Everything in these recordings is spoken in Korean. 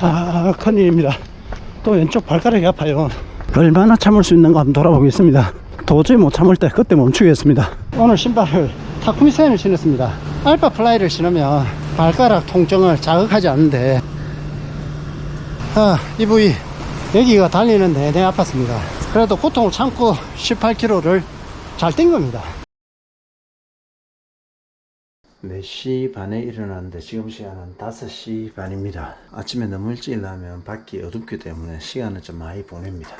아, 큰 일입니다. 또 왼쪽 발가락이 아파요. 얼마나 참을 수 있는가 한번 돌아보겠습니다. 도저히 못 참을 때 그때 멈추겠습니다. 오늘 신발을 타쿠미센을 신었습니다. 알파 플라이를 신으면 발가락 통증을 자극하지 않는데 아, 이 부위 여기가 달리는 내내 아팠습니다. 그래도 고통을 참고 18km를 잘 뛴 겁니다. 4시 반에 일어났는데 지금 시간은 5시 반입니다. 아침에 너무 일찍 일어나면 밖이 어둡기 때문에 시간을 좀 많이 보냅니다.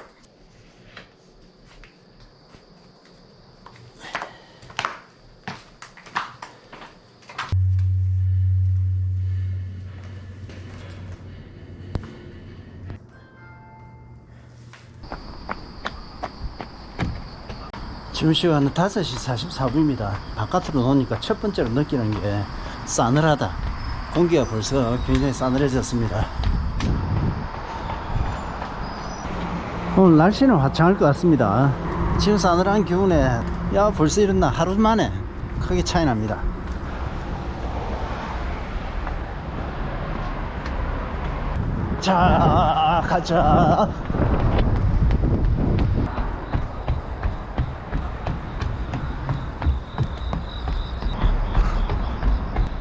지금 시간은 5시 44분입니다. 바깥으로 나오니까 첫 번째로 느끼는 게 싸늘하다. 공기가 벌써 굉장히 싸늘해졌습니다. 오늘 날씨는 화창할 것 같습니다. 지금 싸늘한 기운에 야 벌써 이랬나 하루 만에 크게 차이 납니다. 자 가자.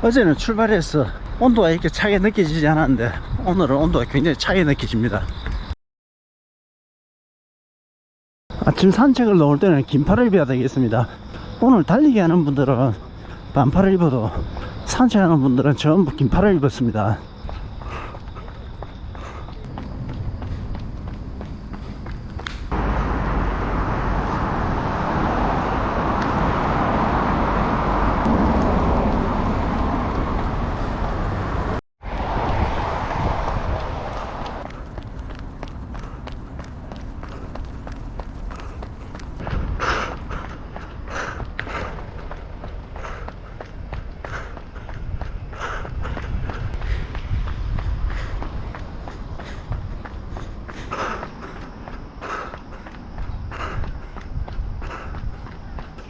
어제는 출발해서 온도가 이렇게 차게 느껴지지 않았는데 오늘은 온도가 굉장히 차게 느껴집니다. 아침 산책을 나올 때는 긴팔을 입어야 되겠습니다. 오늘 달리기 하는 분들은 반팔을 입어도 산책하는 분들은 전부 긴팔을 입었습니다.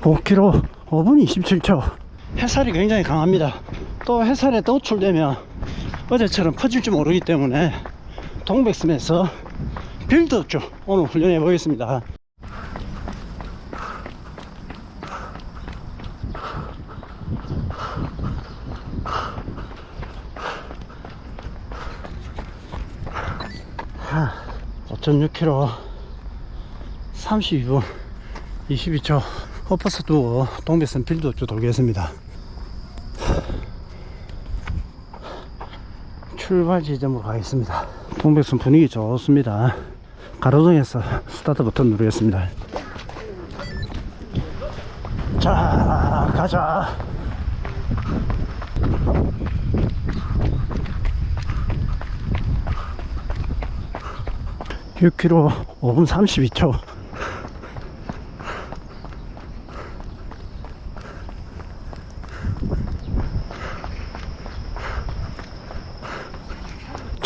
오 k 로 5분 27초. 햇살이 굉장히 강합니다. 또 햇살에 노출되면 어제처럼 퍼질지 모르기 때문에 동백섬에서 빌드업 쪽 오늘 훈련해 보겠습니다. 하, 5.6km 32분 22초 헛버스 두고 동백선 빌드 쪽 돌겠습니다. 출발 지점으로 가겠습니다. 동백선 분위기 좋습니다. 가로등에서 스타트 버튼 누르겠습니다. 자 가자6 k m 5분 32초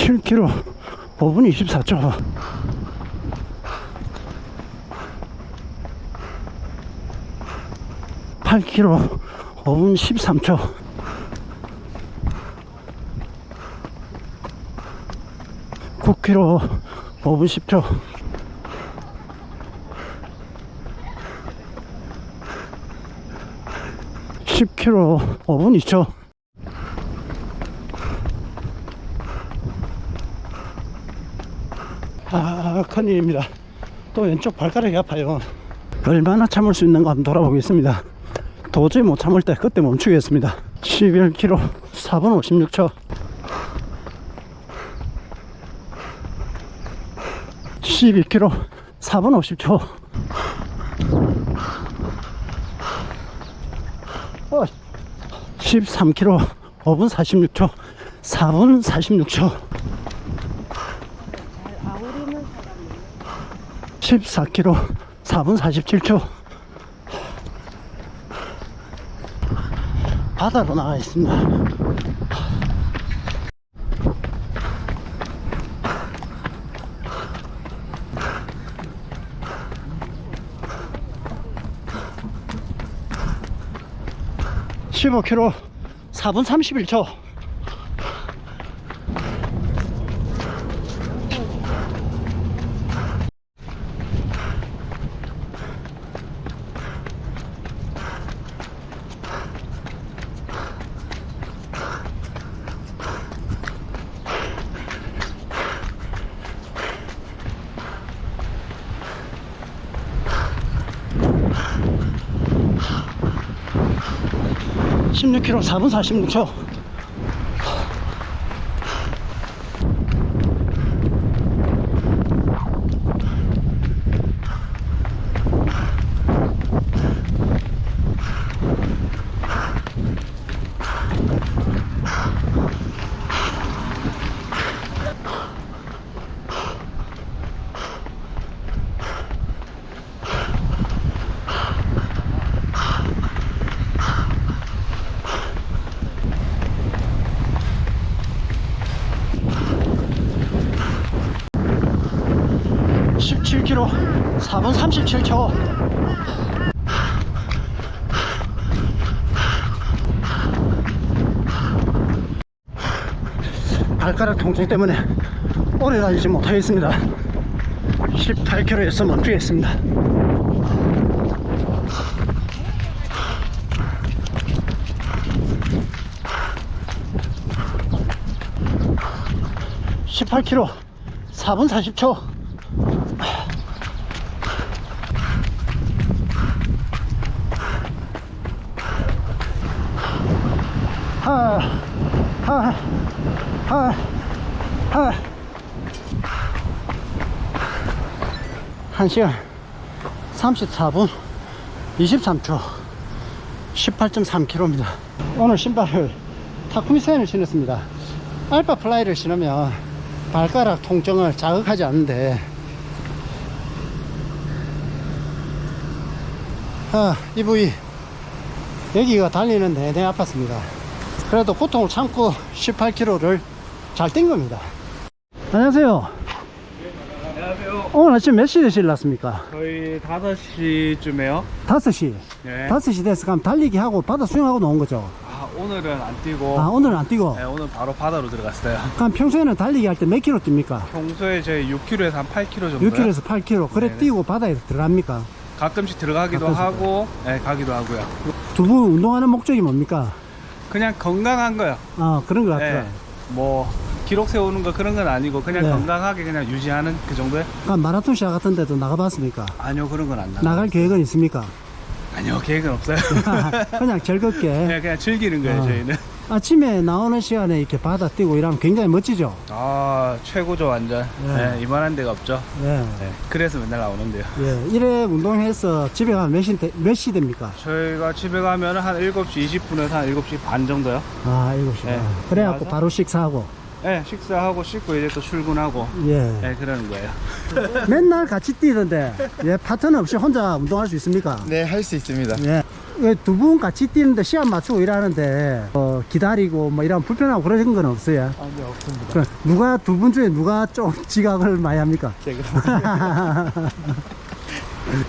7km 5분 24초 팔 k m 5분 13초 구 k m 5분 10초 십 k m 5분 2초 아, 큰일입니다. 또 왼쪽 발가락이 아파요. 얼마나 참을 수 있는가 한번 돌아보겠습니다. 도저히 못 참을 때 그때 멈추겠습니다. 11km 4분 56초. 12km 4분 50초. 어, 13km 5분 46초. 4분 46초. 14km 4분 47초. 바다로 나와 있습니다. 15km 4분 31초 16km 4분 46초 십칠 k m 4분 37초. 발가락 통증 때문에 오래 달리지 못하겠습니다. 18km에서 멈추겠습니다. (18km) 4분 40초 하, 하, 하, 하. 한 시간 34분 23초 18.3km입니다. 오늘 신발을 타쿠미 세인을 신었습니다. 알파 플라이를 신으면 발가락 통증을 자극하지 않는데 아, 이 부위 여기가 달리는 내내 아팠습니다. 그래도 고통을 참고 18km를 잘 뛴 겁니다. 안녕하세요. 안녕하세요. 오늘 아침 몇 시에 실났습니까? 저희 5시쯤에요. 5시. 네. 5시 돼서 그럼 달리기 하고 바다 수영하고 나온 거죠? 아, 오늘은 안 뛰고, 아, 오늘은 안 뛰고? 네, 오늘 바로 바다로 들어갔어요. 그럼 평소에는 달리기 할 때 몇 킬로 뜁니까? 평소에 저희 6km에서 한 8km 정도. 6킬로에서 8킬로. 그래 네네. 뛰고 바다에 들어갑니까? 가끔씩 들어가기도 가끔씩 하고, 네, 가기도 하고요. 두 분 운동하는 목적이 뭡니까? 그냥 건강한 거요. 아, 그런 것 같아요. 네. 뭐, 기록 세우는 거 그런 건 아니고, 그냥 네. 건강하게 그냥 유지하는 그 정도요? 그럼 마라톤 시합 같은 데도 나가봤습니까? 아니요, 그런 건 안 나가. 나갈 계획은 있습니까? 아니요, 계획은 없어요. 그냥 즐겁게. 그냥, 그냥 즐기는 거예요, 아. 저희는. 아침에 나오는 시간에 이렇게 바다 뛰고 이러면 굉장히 멋지죠? 아, 최고죠, 완전. 네. 네, 이만한 데가 없죠. 예. 네, 그래서 맨날 나오는데요. 예. 이래 운동해서 집에 가면 몇 시, 몇 시 됩니까? 저희가 집에 가면 한 7시 20분에서 한 7시 반 정도요. 아, 7시. 네. 그래갖고 와서? 바로 식사하고. 네, 식사하고 씻고 이제 또 출근하고 예. 네, 그러는 거예요. 맨날 같이 뛰던데, 예, 파트너 없이 혼자 운동할 수 있습니까? 네, 할 수 있습니다. 예. 두 분 같이 뛰는데 시간 맞추고 일하는데, 어, 기다리고 뭐 이런 불편하고 그런 건 없어요. 아, 네, 없습니다. 그 누가, 두 분 중에 누가 좀 지각을 많이 합니까? 제가.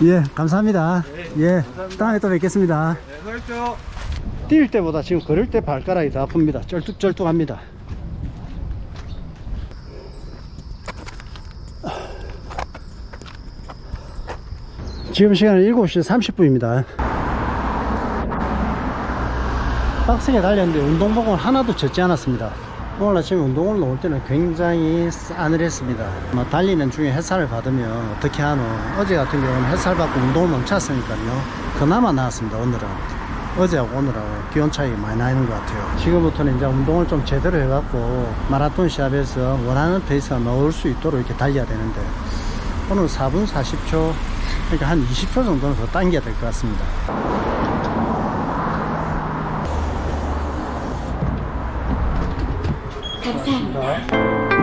예, 감사합니다. 예, 다음에 또 뵙겠습니다. 네, 그렇죠. 뛸 때보다 지금 걸을 때 발가락이 더 아픕니다. 쩔뚝쩔뚝합니다. 지금 시간은 7시 30분입니다. 빡세게 달렸는데 운동복은 하나도 젖지 않았습니다. 오늘 아침에 운동을 나올 때는 굉장히 싸늘했습니다. 뭐 달리는 중에 햇살을 받으면 어떻게 하노? 어제 같은 경우는 햇살 받고 운동을 멈췄으니까요. 그나마 나았습니다, 오늘은. 어제하고 오늘하고 기온 차이 많이 나는 것 같아요. 지금부터는 이제 운동을 좀 제대로 해갖고 마라톤 시합에서 원하는 페이스가 넣을 수 있도록 이렇게 달려야 되는데 오늘 4분 40초, 그러니까 한 20초 정도는 더 당겨야 될 것 같습니다. 감사합니다.